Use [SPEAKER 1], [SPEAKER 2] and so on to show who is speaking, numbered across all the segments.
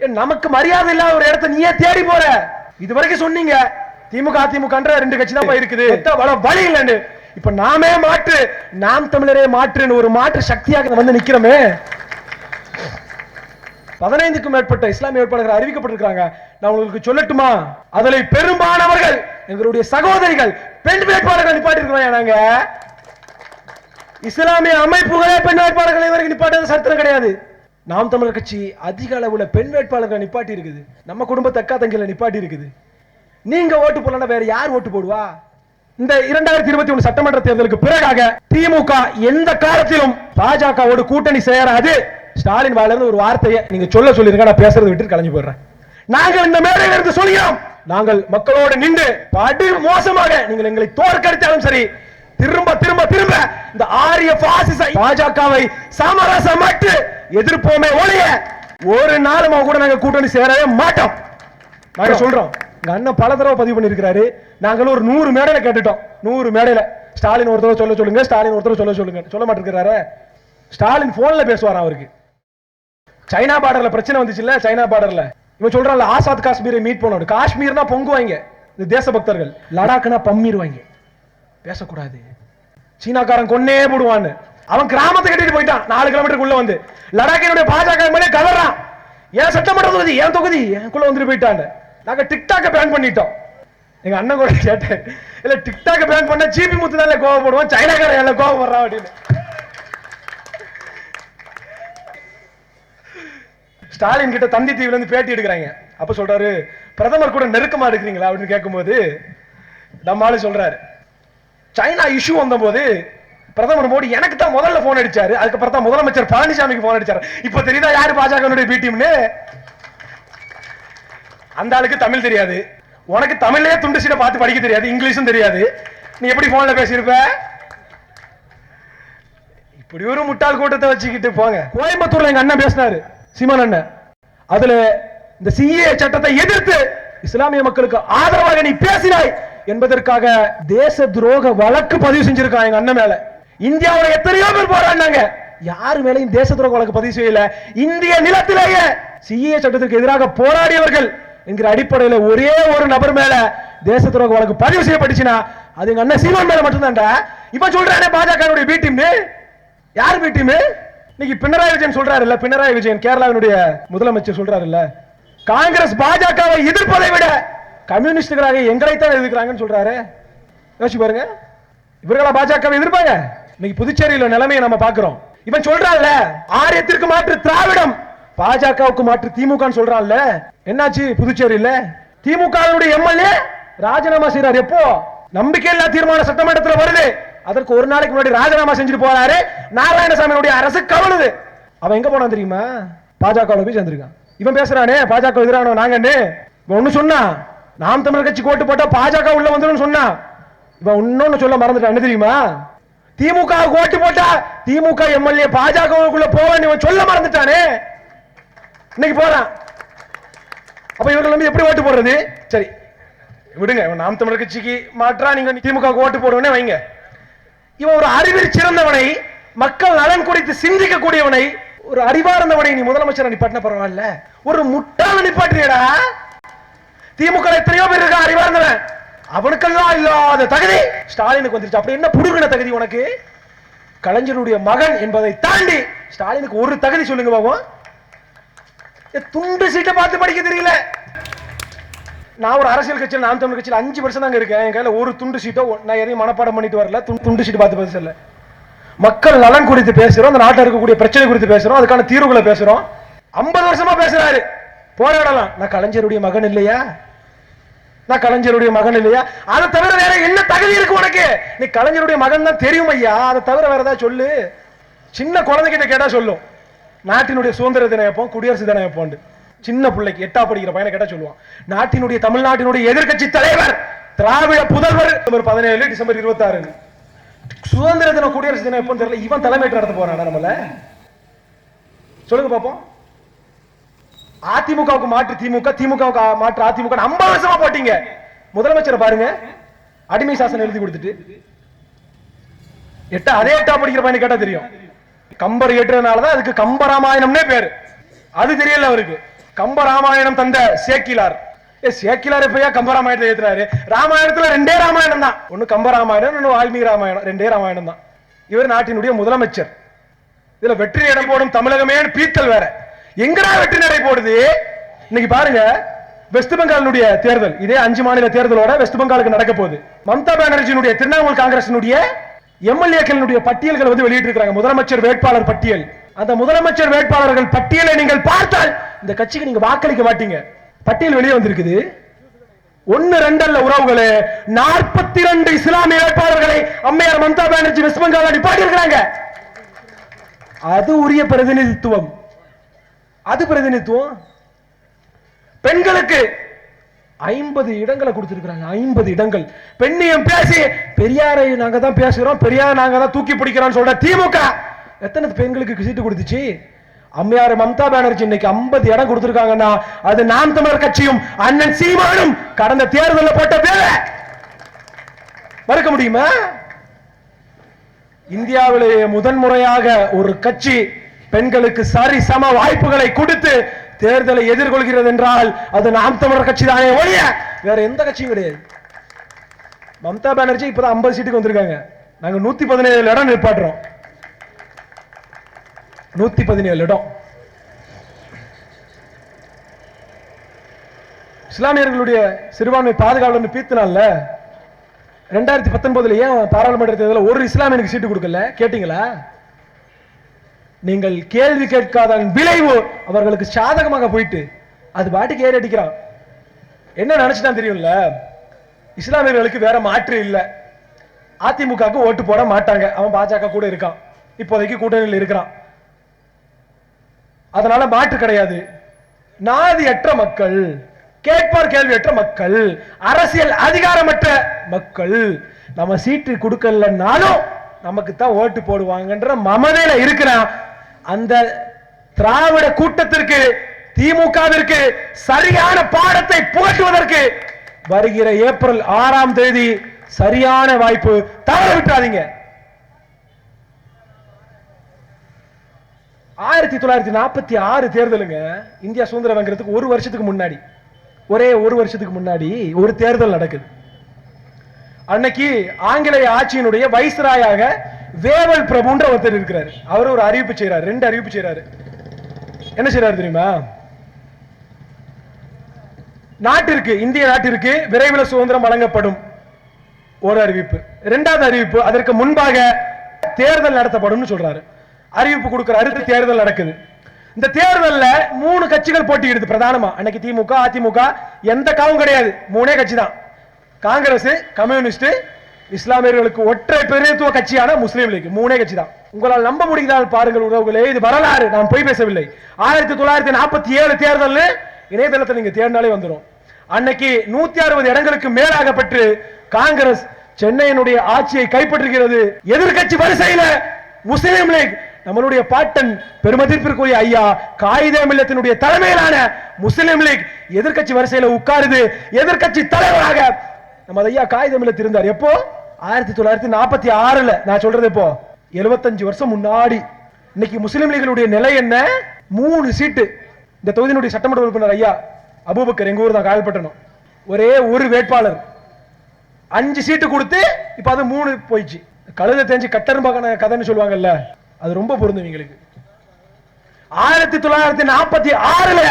[SPEAKER 1] நமக்கு மரியாதை இல்லாத ஒரு இடத்த நீயே தேடி போற. இது வரைக்கும் சொன்னீங்க திமுக அதிமுகன்ற ரெண்டு கட்சி தான் இருக்குது வழி இல்லைன்னு. இப்ப நாமே மாற்று நாம் தமிழரே மாற்றுன்னு ஒரு மாற்று சக்தியாக வந்து நிக்கிறோமே. பதினைந்துக்கும் மேற்பட்ட இஸ்லாமிய வேட்பாளர்கள் அறிவிக்கப்பட்டிருக்காங்க நான் உங்களுக்கு சொல்லட்டுமா? அதில் பெரும்பாலானவர்கள் எங்களுடைய சகோதரிகள் பெண் வேட்பாளர்கள் நிப்பாட்டிருக்கிறோம் நாங்க? இஸ்லாமிய அமைப்புகளே பெண் வேட்பாளர்களை வரைக்கும் நிப்பாட்டது சரித்திரம் கிடையாது. நாம் தமிழர் கட்சி அதிக அளவுல பெண் வேட்பாளர்களை நிப்பாட்டி இருக்குது. நம்ம குடும்பத்தை அக்கா தங்கில நிப்பாட்டி இருக்குது. நீங்க ஓட்டு போடலன்னா வேற யார் ஓட்டு போடுவா? இந்த இரண்டாயிரத்தி இருபத்தி ஒண்ணு சட்டமன்ற தேர்தலுக்கு பிறகாக திமுக எந்த காலத்திலும் பாஜகவோடு கூட்டணி சேராது. ஸ்டாலின் வாயில ஒரு வார்த்தையை நீங்க சொல்ல சொல்லிருங்க நான் பேசுறது விட்டு கலைஞ்சு போயிடுறேன். நாங்கள் இந்த மேடையில் இருந்து சொல்கிறோம். நாங்கள் மக்களோடு நின்று படு மோசமாக நீங்கள் எங்களை தோற்கடித்தாலும் சரி திரும்ப திரும்ப திரும்ப. இந்த ஆரிய பாசிச பாஜகவை சமரசமற்று எதிர்ப்போமே ஒழிய ஒரு நாளும் அவங்க கூட நாங்க கூட்டணி சேரவே மாட்டோம். நாங்க சொல்றோம். எங்க அண்ணன் பல தடவை பதிவு பண்ணிருக்காரு நாங்களும் ஒரு நூறு மேடையில கேட்டுட்டோம். நூறு மேடையில. ஸ்டாலின் ஒரு தடவை சொல்ல சொல்லுங்க ஸ்டாலின் ஒரு தடவை சொல்ல சொல்லுங்க. சொல்ல மாட்டேங்கிறாரு ஸ்டாலின் போன்ல பேசுவாராம் அவருக்கு? சைனா பார்டர்ல பிரச்சனை வந்துச்சுல்ல சைனா பார்டர்ல இவன் சொல்றான்ல ஆசாத் காஷ்மீரை மீட் பண்ணணும். காஷ்மீர்னா பொங்குவாங்க. இந்த தேசபக்தர்கள். லடாக்னா பம்மிடுவாங்க பேசக்கூடாது. சீனாக்காரன் கொன்னே போடுவான்னு. அவன் கிராமத்தை கட்டிட்டு போயிட்டான். நாலு கிலோமீட்டருக்குள்ள வந்து. லடாக்கினுடைய பாஜக மேலே கதறான் ஏன் சட்டமன்ற தொகுதி ஏன் தொகுதி? எனக்குள்ள வந்துட்டு போயிட்டான் நாங்க டிக்டாக்க பேன் பண்ணிட்டோம். எங்க அண்ணன் கூட கேட்டேன். இல்ல டிக்டாக்க பேன் பண்ண ஜிபி முத்து தான் கோவப்படுவோம் சைனாக்காரன் எல்லாம் கோவப்படுறான் அப்படின்னு. ஸ்டாலின் கிட்ட தந்தி தீவுல இருந்து பேட்டி எடுக்கிறாங்க. அப்ப சொல்றாரு பிரதமர் கூட நெருக்கமா இருக்கிறீங்களா அப்படின்னு கேட்கும்போது நம்ம சொல்றாரு. சைனா இஷ்யூ வந்தபோது பிரதமர் மோடி எனக்கு தான் முதல்ல போன் அடிச்சாரு. அதுக்கப்புறம் தான் முதலமைச்சர் பழனிசாமிக்கு போன் அடிச்சாரு. இப்ப தெரியுதா யாரு பாஜகனுடைய பி டீம்னு அந்த ஆளுக்கு தமிழ் தெரியாது. உனக்கு தமிழ்லயே துண்டு சீட்டை பார்த்து படிக்க தெரியாது. இங்கிலீஷும் தெரியாது. நீ எப்படி போன்ல பேசியிருப்ப? இப்படி ஒரு முட்டாள் கூட்டத்தை வச்சுக்கிட்டு போங்க. கோயம்புத்தூர்ல எங்க அண்ணன் பேசினாரு. சீமான் அண்ணன். அதுல இந்த சிஏ சட்டத்தை எதிர்த்து இஸ்லாமிய மக்களுக்கு ஆதரவாக நீ பேசினாய். என்பதற்காக தேச துரோக வழக்கு பதிவு செஞ்சிருக்கான் எங்க அண்ணன் மேல. இந்தியாவோட எத்தனையோ பேர் போராடினாங்க. யாரு மேலையும் தேச துரோக வழக்கு பதிவு செய்யல. இந்திய நிலத்திலேயே சிஏ சட்டத்திற்கு எதிராக போராடியவர்கள் என்கிற அடிப்படையில ஒரே ஒரு நபர் மேல தேச துரோக வழக்கு பதிவு செய்யப்பட்டுச்சுன்னா அது எங்க அண்ணன் சீமான் மேல மட்டும்தான்டா. இவன் சொல்றானே பாஜகனுடைய பி டீம் யார் பி டீம் இன்னைக்கு பினராயி விஜயன் சொல்றாருல்ல பினராயி விஜயன் கேரளாவினுடைய முதலமைச்சர் சொல்றாரு இல்ல காங்கிரஸ் பாஜகவை எதிர்ப்பதை விட கம்யூனிஸ்டுகளாக எங்களைத்தான் எதிர்க்கிறாங்கன்னு சொல்றாரு. யோசிச்சு பாருங்க. இவர்களா பாஜகவை எதிர்ப்பாங்க? இன்னைக்கு புதுச்சேரியில நிலைமையை நம்ம பாக்குறோம் இவன் சொல்றான்ல ஆரியத்திற்கு மாற்று திராவிடம். பாஜகவுக்கு மாற்று திமுக சொல்றான்ல. என்னாச்சு புதுச்சேரியில? திமுக எம்எல்ஏ ராஜினாமா செய்யறாரு எப்போ? நம்பிக்கையில்லா தீர்மான சட்டமன்றத்தில் வருது. அதற்கு ஒரு நாளைக்கு முன்னாடி ராஜினாமா செஞ்சுட்டு போறாரு. நாராயணசாமியுடைய அரசு கவலுது. அவன் எங்க போனான் தெரியுமா? பாஜக போய் சேர்ந்திருக்கான். இவன் பேசுறானே பாஜக எதிரானவன் நாங்கன்னு. ஒன்னு ஒண்ணு சொன்னா நாம் தமிழர் கட்சி கோட்டு போட்டா பாஜக உள்ள வந்துடும் சொன்னா. இவன் இன்னொன்னு சொல்ல மறந்துட்டான் என்ன தெரியுமா? திமுக ஓட்டு போட்டா திமுக எம்எல்ஏ பாஜகவுக்குள்ள போவேன் இவன் சொல்ல மறந்துட்டானே. இன்னைக்கு போறான். அப்ப இவர்கள் வந்து எப்படி ஓட்டு போடுறது? சரி விடுங்க. இவன் நாம் தமிழர் கட்சிக்கு மாற்றா நீங்க திமுக ஓட்டு போடுவனே வைங்க. இவன் ஒரு அறிவில் சிறந்தவனை மக்கள் நலன் குறித்து சிந்திக்க கூடியவனை ஒரு அறிவார்ந்தவனை நீ முதலமைச்சர் நிப்பாட்டின பரவாயில்ல. ஒரு முட்டாள நிப்பாட்டுறியடா திமுக எத்தனையோ பேர் இருக்கா அறிவார்ந்தவன் அவனுக்கெல்லாம் இல்லாத தகுதி. ஸ்டாலினுக்கு வந்துருச்சு. அப்படி என்ன புடுங்கின தகுதி உனக்கு? கலைஞருடைய மகன் என்பதை தாண்டி ஸ்டாலினுக்கு ஒரு தகுதி சொல்லுங்க பாபம் ஏ, துண்டு சீட்டை பார்த்து படிக்க தெரியல. நான் ஒரு அரசியல் கட்சியில் நான் தமிழ் கட்சியில் அஞ்சு வருஷம் தாங்க இருக்கேன். என் கையில் ஒரு துண்டு சீட்டோ நான் எதையும் மனப்பாடம் பண்ணிட்டு வரல. துண்டு- துண்டு சீட்டு பார்த்து பேசல மக்கள் நலன் குறித்து பேசுறோம். அந்த நாட்டில் இருக்கக்கூடிய பிரச்சனை குறித்து பேசுறோம். அதுக்கான தீர்வுகளை பேசுறோம். ஐம்பது வருஷமா பேசுறாரு. போராடலாம். நான் கலைஞருடைய மகன் இல்லையா? நான் கலைஞருடைய மகன் இல்லையா? அதை தவிர வேற என்ன தகுதி இருக்கு உனக்கு? நீ கலைஞருடைய மகன் தான் தெரியும் ஐயா. அதை தவிர வேற ஏதாவது சொல்லு. சின்ன குழந்தைகிட்ட கேட்டா சொல்லும். நாட்டினுடைய சுதந்திர தினம் எப்போ குடியரசு தினம் எப்போண்டு சின்ன பிள்ளைக்கு எட்டா படிக்கிற பையனை கேட்டா சொல்லுவான். நாட்டினுடைய தமிழ்நாட்டினுடைய எதிர்க்கட்சி தலைவர் திராவிட புதல்வர். டிசம்பர் பதினேழு டிசம்பர் இருபத்தாறு சுதந்திர தினம் குடியரசு தினம் எப்போ தெரியல. இவன் தலைமையேற்று நடத்த போறான் நம்மள? சொல்லுங்க பாப்போம். அதிமுகவுக்கு மாற்று திமுக திமுகவுக்கு மாற்று அதிமுக ஐம்பது வருஷமா போட்டீங்க. முதலமைச்சரை பாருங்க. அடிமை சாசனம் எழுதி கொடுத்துட்டு. எட்டா அதே எட்டா படிக்கிற பையனை கேட்டா தெரியும். கம்பர் ஏற்றுறதுனாலதான் அதுக்கு கம்பராமாயணம்னே பேரு. அது தெரியல அவருக்கு. கம்ப ராமாயணம் தந்த சேக்கிலார். ஏ சேக்கிலார் எப்பயா கம்ப ராமாயணத்தை ஏத்துறாரு? ராமாயணத்துல ரெண்டே ராமாயணம் தான். ஒண்ணு கம்ப ராமாயணம் ஒண்ணு வால்மீகி ராமாயணம். ரெண்டே ராமாயணம் தான். இவர் நாட்டினுடைய முதலமைச்சர். இதுல வெற்றி இடம் போடும் தமிழகமே பீத்தல் வேற. எங்கடா வெற்றி நடை போடுது? இன்னைக்கு பாருங்க வெஸ்ட் பெங்காலினுடைய தேர்தல். இதே அஞ்சு மாநில தேர்தலோட வெஸ்ட் பெங்காலுக்கு நடக்க போகுது. மம்தா பானர்ஜியினுடைய திரிணாமுல் காங்கிரசினுடைய எம்எல்ஏக்களுடைய பட்டியல்கள் வந்து வெளியிட்டு இருக்காங்க முதலமைச்சர் வேட்பாளர் பட்டியல். அந்த முதலமைச்சர் வேட்பாளர்கள் பட்டியலை நீங்கள் பார்த்தால் இந்த கட்சிக்கு நீங்க வாக்களிக்க மாட்டீங்க. பட்டியல் வெளியே வந்திருக்குது. ஒன்னு ரெண்டல்ல உறவுகளே நாற்பத்தி ரெண்டு இஸ்லாமிய வேட்பாளர்களை அம்மையார் மம்தா பானர்ஜி வெஸ்ட் பெங்கால் நிப்பாட்டி இருக்கிறாங்க அது உரிய பிரதிநிதித்துவம். அது பிரதிநிதித்துவம். பெண்களுக்கு ஐம்பது இடங்களை கொடுத்திருக்கிறாங்க ஐம்பது இடங்கள். பெண்ணியம் பேசி பெரியாரை நாங்க தான் பேசுகிறோம் பெரியார் நாங்க தான் தூக்கி பிடிக்கிறோம்னு சொல்ற திமுக எத்தனை பெண்களுக்கு சீட்டு கொடுத்துச்சு? அம்மையார் மம்தா பானர்ஜி இன்னைக்கு 50 இடம் கொடுத்துருக்காங்கன்னா அது நாம் தமிழர் கட்சியும் அண்ணன் சீமானும் கடந்த தேர்தலில் போட்ட பேரை. மறுக்க முடியுமா? இந்தியாவிலேயே முதன்முறையாக ஒரு கட்சி பெண்களுக்கு சரி சம வாய்ப்புகளை கொடுத்து தேர்தலை எதிர்கொள்கிறது என்றால் அது நாம் தமிழர் கட்சி தானே ஒழிய வேற எந்த கட்சியும் கிடையாது. மம்தா பானர்ஜி இப்பதான் ஐம்பது சீட்டுக்கு வந்திருக்காங்க. நாங்க நூத்தி பதினேழு இடம் நிப்பாட்டுறோம். நூத்தி பதினேழு இடம். இஸ்லாமியர்களுடைய சிறுபான்மை பாதுகாவலர் பீத்தினால ரெண்டாயிரத்தி பத்தொன்பதுல ஏன் பாராளுமன்ற தேர்தலில் ஒரு இஸ்லாமியனுக்கு சீட்டு கொடுக்கல. கேட்டீங்களா? நீங்கள் கேள்வி கேட்காத விளைவு அவர்களுக்கு சாதகமாக போயிட்டு அது பாட்டுக்கு ஏறி அடிக்கிறான். என்ன நினைச்சுதான் தெரியும்ல? இஸ்லாமியர்களுக்கு வேற மாற்று இல்லை. அதிமுகவுக்கு ஓட்டு போட மாட்டாங்க. அவன் பாஜக கூட இருக்கான். இப்போதைக்கு கூட்டணியில் இருக்கிறான். அதனால மாற்று கிடையாது. நாதியற்ற மக்கள் கேட்பார் கேள்வியற்ற மக்கள் அரசியல் அதிகாரமற்ற மக்கள் நம்ம சீட்டு கொடுக்கலனாலும் நமக்கு தான் ஓட்டு போடுவாங்கன்ற மமதையில இருக்கிறான் அந்த திராவிட கூட்டத்திற்கு திமுகவிற்கு சரியான பாடத்தை புகட்டுவதற்கு வருகிற ஏப்ரல் ஆறாம் தேதி சரியான வாய்ப்பு தவற விட்டாதீங்க ஆயிரத்தி தொள்ளாயிரத்தி நாற்பத்தி ஆறு தேர்தலுங்க இந்தியா சுதந்திரம் வாங்குறதுக்கு ஒரு வருஷத்துக்கு முன்னாடி ஒரே ஒரு வருஷத்துக்கு முன்னாடி ஒரு தேர்தல் நடக்குது. அன்னைக்கு ஆங்கிலேய ஆட்சியினுடைய வைஸ்ராயாக வேவல் பிரபுன்ற ஒருத்தர் இருக்கிறார். அவர் ஒரு அறிவிப்பு செய்றாரு. ரெண்டு அறிவிப்பு செய்றாரு. என்ன செய்றாரு தெரியுமா? நாட்டிற்கு இந்திய நாட்டிற்கு விரைவில் சுதந்திரம் வழங்கப்படும் ஒரு அறிவிப்பு. இரண்டாவது அறிவிப்பு அதற்கு முன்பாக தேர்தல் நடத்தப்படும் சொல்றாரு. அறிவிப்பு கொடுக்கிற கொடுக்கிறாரு தேர்தல் நடக்குது. இந்த தேர்தலில் மூணு கட்சிகள் போட்டியிடுது பிரதானமா. அன்னைக்கு திமுக அதிமுக எந்த காவும் கிடையாது. மூணே கட்சி தான் காங்கிரஸ் கம்யூனிஸ்ட் இஸ்லாமியர்களுக்கு ஒற்றை பிரதிநிதித்துவ கட்சியான முஸ்லீம் லீக். மூணே கட்சி தான் உங்களால் நம்ப முடிந்தால் பாருங்கள் உறவுகளே இது வரலாறு. நான் பொய் பேசவில்லை. ஆயிரத்தி தொள்ளாயிரத்தி நாற்பத்தி ஏழு தேர்தல் இணையதளத்தை நீங்க தேர்ந்தாலே வந்துரும். அன்னைக்கு நூத்தி அறுபது இடங்களுக்கு மேலாக பெற்று காங்கிரஸ் சென்னையினுடைய ஆட்சியை கைப்பற்றுகிறது. எதிர்கட்சி வரிசையில முஸ்லீம் லீக். நம்மளுடைய பாட்டன் பெருமதிப்பிற்குரிய ஐயா காயிதே மில்லத்தினுடைய தலைமையிலான முஸ்லிம் லீக் எதிர்கட்சி வரிசையில உட்காருது. எதிர்கட்சி தலைவராக நம்ம ஐயா காகிதம் இல்ல இருந்தார். எப்போ? ஆயிரத்தி தொள்ளாயிரத்தி நாற்பத்தி ஆறுல நான் சொல்றது இப்போ. எழுபத்தஞ்சு வருஷம் முன்னாடி. இன்னைக்கு முஸ்லிம் லீகளுடைய நிலை என்ன? மூணு சீட்டு. இந்த தொகுதியினுடைய சட்டமன்ற உறுப்பினர் ஐயா அபூபக்கர் எங்க ஊர் தான் காயல்பட்டணும் ஒரே ஒரு வேட்பாளர். அஞ்சு சீட்டு கொடுத்து இப்ப அது மூணு போயிடுச்சு. கழுத தெரிஞ்சு கட்டரும்பாக்கான கதைன்னு சொல்லுவாங்கல்ல அது ரொம்ப பொருந்தும் எங்களுக்கு. ஆயிரத்தி தொள்ளாயிரத்தி நாற்பத்தி ஆறுல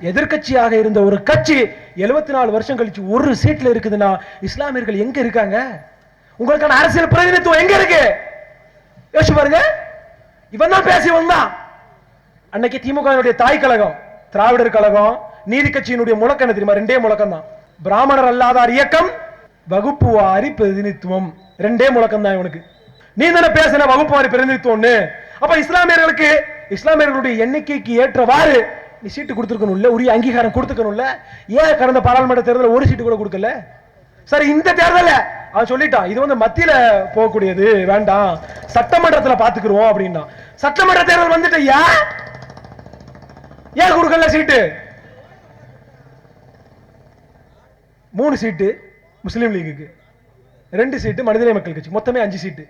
[SPEAKER 1] எதிர்க்கட்சியாக இருந்த ஒரு கட்சி எழுபத்தி நாலு வருஷம் கழிச்சு ஒரு சீட்ல இருக்குதுன்னா இஸ்லாமியர்கள் எங்க இருக்காங்க? உங்களுக்கான அரசியல் பிரதிநிதித்துவம் எங்க இருக்கு? யோசிச்சு பாருங்க. இவன் தான் பேசி வந்தான். அன்னைக்கு திமுக தாய் கழகம் திராவிடர் கழகம் நீதி கட்சியினுடைய முழக்கம் என்ன தெரியுமா? ரெண்டே முழக்கம் தான். பிராமணர் அல்லாதார் இயக்கம் வகுப்பு வாரி பிரதிநிதித்துவம். ரெண்டே முழக்கம் தான் இவனுக்கு. நீ தானே பேசின வகுப்பு வாரி பிரதிநிதித்துவம்னு. அப்ப இஸ்லாமியர்களுக்கு இஸ்லாமியர்களுடைய எண்ணிக்கைக்கு ஏற்றவாறு நீ சீட்டு கொடுத்துருக்கணும்ல? உரிய அங்கீகாரம் கொடுத்துக்கணும்ல ஏன் கடந்த பாராளுமன்ற தேர்தலில் ஒரு சீட்டு கூட கொடுக்கல? சரி இந்த தேர்தல அவன் சொல்லிட்டான். இது வந்து மத்தியில போகக்கூடியது. வேண்டாம். சட்டமன்றத்துல பாத்துக்கிறோம் அப்படின்னா. சட்டமன்ற தேர்தல் வந்துட்டு ஏன் ஏன் கொடுக்கல சீட்டு? மூணு சீட்டு முஸ்லீம் லீகுக்கு ரெண்டு சீட்டு மனிதநேய மக்கள் கட்சி. மொத்தமே அஞ்சு சீட்டு.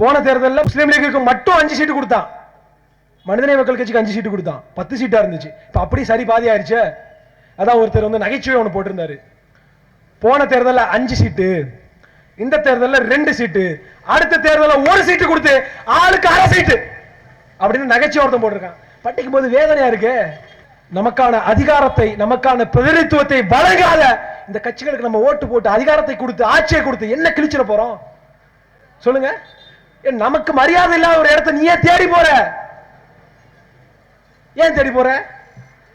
[SPEAKER 1] போன தேர்தலில் முஸ்லீம் லீகுக்கு மட்டும் அஞ்சு சீட்டு கொடுத்தான். மனிதநேய மக்கள் கட்சிக்கு அஞ்சு சீட்டு கொடுத்தான். பத்து சீட்டா இருந்துச்சு. இப்போ அப்படி சரி பாதி ஆயிடுச்சு அதான் ஒருத்தர் வந்து நகைச்சுவை ஒன்று போட்டிருந்தாரு. போன தேர்தலில் அஞ்சு சீட்டு இந்த தேர்தலில் ரெண்டு சீட்டு அடுத்த தேர்தலில் ஒரு சீட்டு கொடுத்து ஆளுக்கு அரை சீட்டு அப்படின்னு நகைச்சுவை ஒருத்தன் போட்டிருக்கான். பட்டிக்கும் போது வேதனையா இருக்கு? நமக்கான அதிகாரத்தை நமக்கான பிரதிநிதித்துவத்தை வழங்காத இந்த கட்சிகளுக்கு நம்ம ஓட்டு போட்டு அதிகாரத்தை கொடுத்து ஆட்சியை கொடுத்து என்ன கிழிச்சிட போறோம்? சொல்லுங்க. ஏன் நமக்கு மரியாதை இல்லாத ஒரு இடத்த நீ ஏன் தேடி போற. ஏன் தேடி போற?